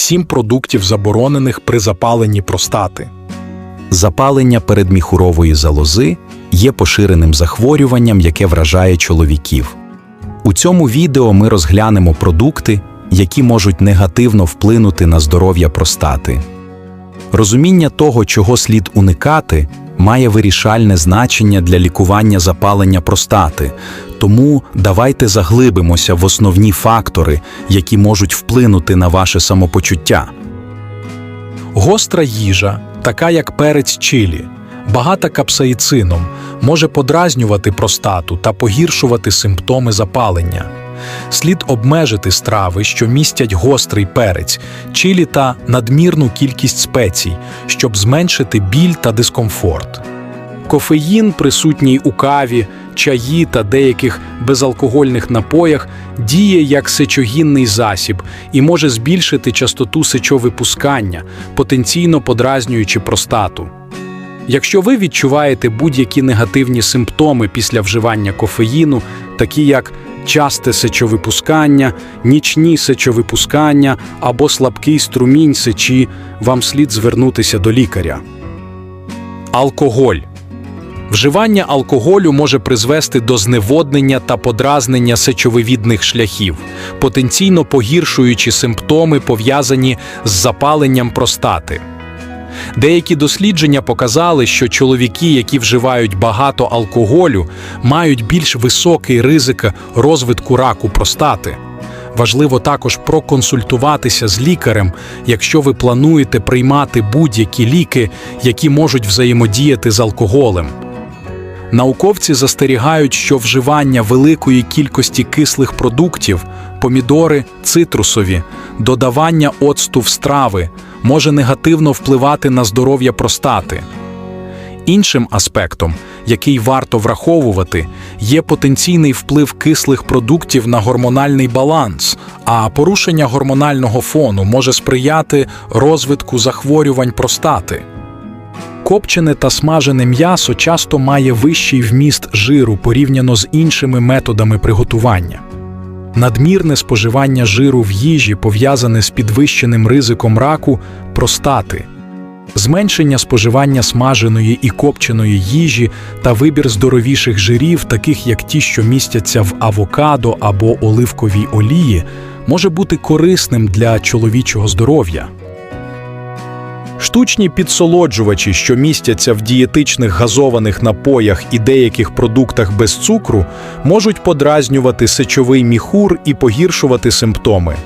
Сім продуктів заборонених при запаленні простати. Запалення передміхурової залози є поширеним захворюванням, яке вражає чоловіків. У цьому відео ми розглянемо продукти, які можуть негативно вплинути на здоров'я простати. Розуміння того, чого слід уникати, має вирішальне значення для лікування запалення простати, тому давайте заглибимося в основні фактори, які можуть вплинути на ваше самопочуття. Гостра їжа, така як перець чилі, багата капсаїцином, може подразнювати простату та погіршувати симптоми запалення. Слід обмежити страви, що містять гострий перець, чилі та надмірну кількість спецій, щоб зменшити біль та дискомфорт. Кофеїн, присутній у каві, чаї та деяких безалкогольних напоях, діє як сечогінний засіб і може збільшити частоту сечовипускання, потенційно подразнюючи простату. Якщо ви відчуваєте будь-які негативні симптоми після вживання кофеїну, такі як часте сечовипускання, нічні сечовипускання або слабкий струмінь сечі, вам слід звернутися до лікаря. Алкоголь Вживання алкоголю може призвести до зневоднення та подразнення сечовивідних шляхів, потенційно погіршуючи симптоми, пов'язані з запаленням простати. Деякі дослідження показали, що чоловіки, які вживають багато алкоголю, мають більш високий ризик розвитку раку простати. Важливо також проконсультуватися з лікарем, якщо ви плануєте приймати будь-які ліки, які можуть взаємодіяти з алкоголем. Науковці застерігають, що вживання великої кількості кислих продуктів, помідори, цитрусові, додавання оцту в страви може негативно впливати на здоров'я простати. Іншим аспектом, який варто враховувати, є потенційний вплив кислих продуктів на гормональний баланс, а порушення гормонального фону може сприяти розвитку захворювань простати. Копчене та смажене м'ясо часто має вищий вміст жиру порівняно з іншими методами приготування. Надмірне споживання жиру в їжі пов'язане з підвищеним ризиком раку простати. Зменшення споживання смаженої і копченої їжі та вибір здоровіших жирів, таких як ті, що містяться в авокадо або оливковій олії, може бути корисним для чоловічого здоров'я. Штучні підсолоджувачі, що містяться в дієтичних газованих напоях і деяких продуктах без цукру, можуть подразнювати сечовий міхур і погіршувати симптоми.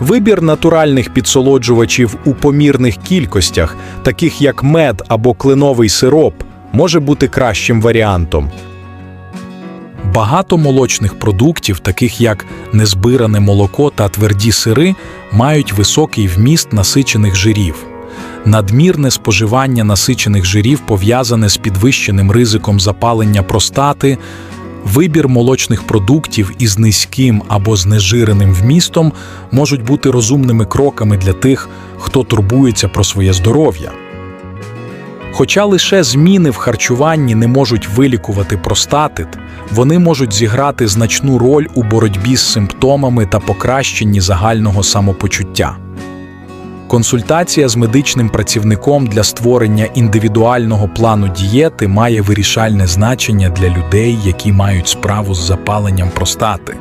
Вибір натуральних підсолоджувачів у помірних кількостях, таких як мед або кленовий сироп, може бути кращим варіантом. Багато молочних продуктів, таких як незбиране молоко та тверді сири, мають високий вміст насичених жирів. Надмірне споживання насичених жирів пов'язане з підвищеним ризиком запалення простати, вибір молочних продуктів із низьким або знежиреним вмістом можуть бути розумними кроками для тих, хто турбується про своє здоров'я. Хоча лише зміни в харчуванні не можуть вилікувати простатит, вони можуть зіграти значну роль у боротьбі з симптомами та покращенні загального самопочуття. Консультація з медичним працівником для створення індивідуального плану дієти має вирішальне значення для людей, які мають справу з запаленням простати.